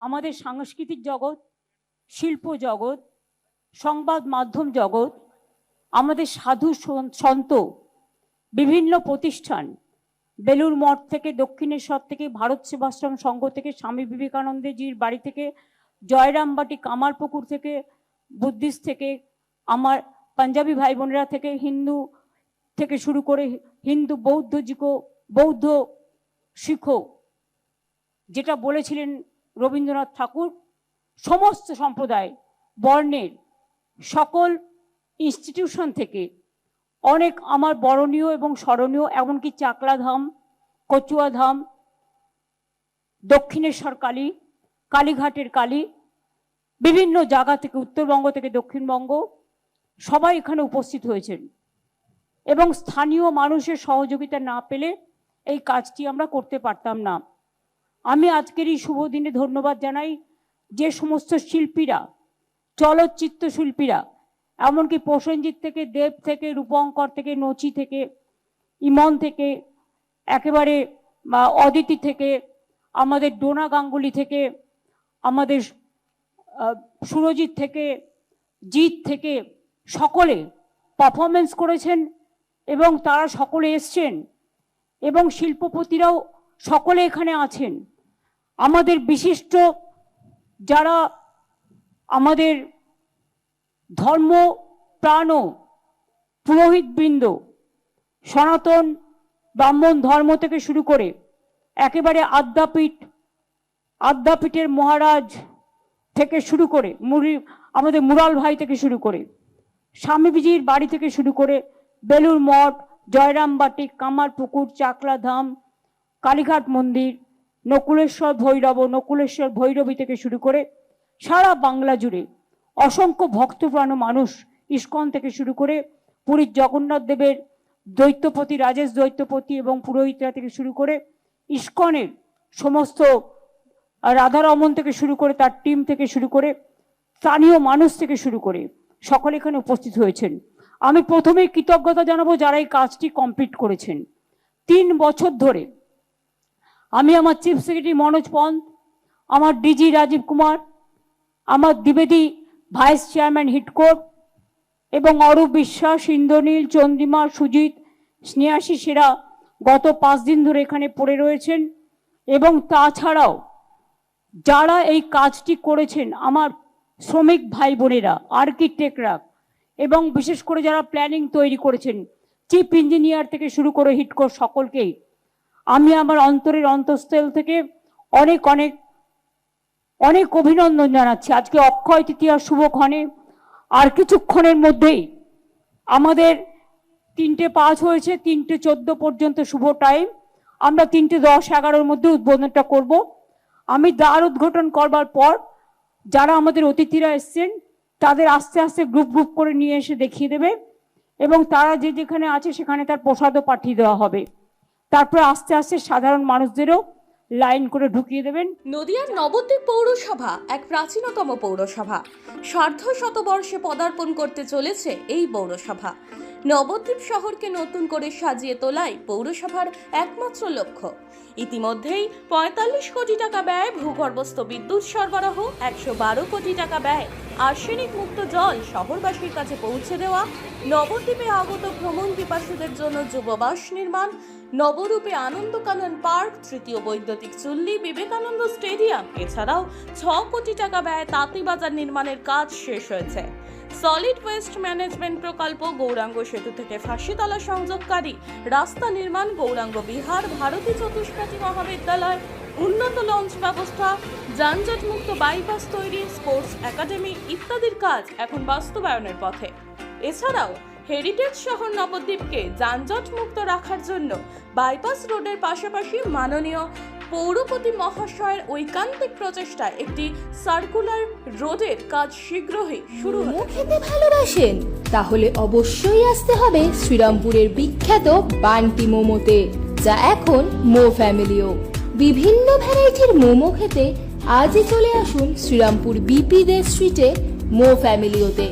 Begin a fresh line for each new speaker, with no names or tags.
আমাদের সাংস্কৃতিক জগৎ, শিল্প জগৎ, সংবাদ মাধ্যম জগৎ, আমাদের সাধু সন- সন্ত, বিভিন্ন প্রতিষ্ঠান বেলুর মঠ থেকে দক্ষিণেশ্বর থেকে ভারত সেবাশ্রম সংঘ থেকে স্বামী বিবেকানন্দজির বাড়ি থেকে জয়রামবাটি কামারপুকুর থেকে বুদ্ধিস্ট থেকে আমার পাঞ্জাবি ভাই বোনেরা থেকে হিন্দু থেকে শুরু করে হিন্দু বৌদ্ধ জিকো, বৌদ্ধ শিখো, যেটা বলেছিলেন রবীন্দ্রনাথ ঠাকুর সমস্ত সম্প্রদায়, বর্ণের সকল ইনস্টিটিউশন থেকে অনেক আমার বরণীয় এবং স্মরণীয়, এমনকি চাকলা ধাম কচুয়া ধাম দক্ষিণেশ্বর কালী, কালীঘাটের কালী, বিভিন্ন জায়গা থেকে, উত্তরবঙ্গ থেকে দক্ষিণবঙ্গ, সবাই এখানে উপস্থিত হয়েছেন। এবং স্থানীয় মানুষের সহযোগিতা না পেলে এই কাজটি আমরা করতে পারতাম না। আমি আজকের এই শুভ দিনে ধন্যবাদ জানাই যে সমস্ত শিল্পীরা, চলচ্চিত্র শিল্পীরা, এমনকি প্রসেনজিৎ থেকে, দেব থেকে, রূপঙ্কর থেকে, নচি থেকে, ইমন থেকে, একেবারে অদিতি থেকে, আমাদের ডোনা গাঙ্গুলি থেকে, আমাদের সুরজিৎ থেকে, জিৎ থেকে সকলে পারফরমেন্স করেছেন এবং তারা সকলে এসছেন এবং শিল্পপতিরাও সকলে এখানে আছেন। আমাদের বিশিষ্ট যারা আমাদের ধর্ম প্রাণ পুরোহিতবৃন্দ, সনাতন ব্রাহ্মণ ধর্ম থেকে শুরু করে একেবারে আদ্যাপীঠ, আদ্যাপীঠের মহারাজ থেকে শুরু করে মুড়ি আমাদের মুরাল ভাই থেকে শুরু করে স্বামীজির বাড়ি থেকে শুরু করে বেলুর মঠ, জয়রামবাটি, কামারপুকুর চাকলা ধাম কালীঘাট মন্দির নকুলেশ্বর ভৈরব নকুলেশ্বর ভৈরবী থেকে শুরু করে সারা বাংলা জুড়ে অসংখ্য ভক্তপ্রাণ মানুষ ইস্কন থেকে শুরু করে পুরীর জগন্নাথ দেবের দৈত্যপতি, রাজেশ দৈত্যপতি এবং পুরোহিতরা থেকে শুরু করে ইস্কনের সমস্ত রাধারমন থেকে শুরু করে তার টিম থেকে শুরু করে স্থানীয় মানুষ থেকে শুরু করে সকলে এখানে উপস্থিত হয়েছেন। আমি প্রথমেই কৃতজ্ঞতা জানাব যারা এই কাজটি কমপ্লিট করেছেন। তিন বছর ধরে আমি আমার চিফ সেক্রেটারি মনোজ পন্ত আমার ডিজি রাজীব কুমার, আমার দ্বিবেদী ভাইস চেয়ারম্যান হিটকোর এবং অরূপ বিশ্বাস, ইন্দ্রনীল, চন্দ্রিমা, সুজিত স্নেহাসী সেরা গত পাঁচ দিন ধরে এখানে পড়ে রয়েছেন এবং তাছাড়াও যারা এই কাজটি করেছেন আমার শ্রমিক ভাই বোনেরা আর্কিটেক্টরা এবং বিশেষ করে যারা প্ল্যানিং তৈরি করেছেন চিফ ইঞ্জিনিয়ার থেকে শুরু করে হিটকোর সকলকেই আমি আমার অন্তরের অন্তঃস্থল থেকে অনেক অনেক অনেক অভিনন্দন জানাচ্ছি। আজকে অক্ষয় তৃতীয়ার শুভক্ষণে আর কিছুক্ষণের মধ্যেই আমাদের তিনটে পাঁচ হয়েছে, তিনটে চোদ্দ পর্যন্ত শুভ টাইম আমরা তিনটে দশ এগারোর মধ্যে উদ্বোধনটা করব। আমি দ্বার উদ্ঘাটন করবার পর যারা আমাদের অতিথিরা এসছেন, তাদের আস্তে আস্তে গ্রুপ গ্রুপ করে নিয়ে এসে দেখিয়ে দেবে এবং তারা যে যেখানে আছে সেখানে তার প্রসাদও পাঠিয়ে দেওয়া হবে। তারপরে আস্তে আস্তে সাধারণ মানুষদেরও লাইন করে ঢুকিয়ে দেবেন।
নদিয়ার নবদ্বীপ পৌরসভা এক প্রাচীনতম পৌরসভা। সার্ধ শতবর্ষে পদার্পণ করতে চলেছে এই পৌরসভা। নবদ্বীপ শহরকে নতুন করে সাজিয়ে তোলাই পৌরসভার একমাত্র লক্ষ্য। ইতিমধ্যেই পঁয়তাল্লিশ কোটি টাকা ব্যয় ভূগর্ভস্থ বিদ্যুৎ সরবরাহ, একশো বারো কোটি টাকা ব্যয় আর্সেনিক মুক্ত জল শহরবাসীর কাছে পৌঁছে দেওয়া, নবদ্বীপে আগত ভ্রমণ পিপাসুদের জন্য যুববাস নির্মাণ নবরূপে আনন্দকানন পার্ক, তৃতীয় বৈদ্যুতিক চুল্লি, বিবেকানন্দ স্টেডিয়াম। এছাড়াও ছ কোটি টাকা ব্যয়ে তাঁতিবাজার নির্মাণের কাজ শেষ হয়েছে। সলিড ওয়েস্ট ম্যানেজমেন্ট প্রকল্প গৌরাঙ্গ সেতু থেকে ফাঁসিতলা সংযোগকারী। রাস্তা নির্মাণ গৌরাঙ্গ বিহার, ভারতী চতুষ্পাঠী মহাবিদ্যালয়, উন্নত লঞ্চ ব্যবস্থা যানজটমুক্ত বাইপাস তৈরি, স্পোর্টস একাডেমি ইত্যাদির কাজ এখন বাস্তবায়নের পথে। এছাড়াও হেরিটেজ শহর নবদ্বীপকে যানজট মুক্ত রাখার জন্য বাইপাস রোডের পাশাপাশি মাননীয় পৌরপতি মহাশয়ের ঐকান্তিক প্রচেষ্টায় একটি সার্কুলার রোডের কাজ শীঘ্রই শুরু
মোমো খেতে ভালোবাসেন, তাহলে অবশ্যই আসতে হবে শ্রীরামপুরের বিখ্যাত বান্টি মোমোতে, যা এখন মো ফ্যামিলিও। বিভিন্ন ভ্যারাইটির মোমো খেতে আজই চলে আসুন শ্রীরামপুর বিপি দে স্ট্রিটে মো ফ্যামিলিওতে।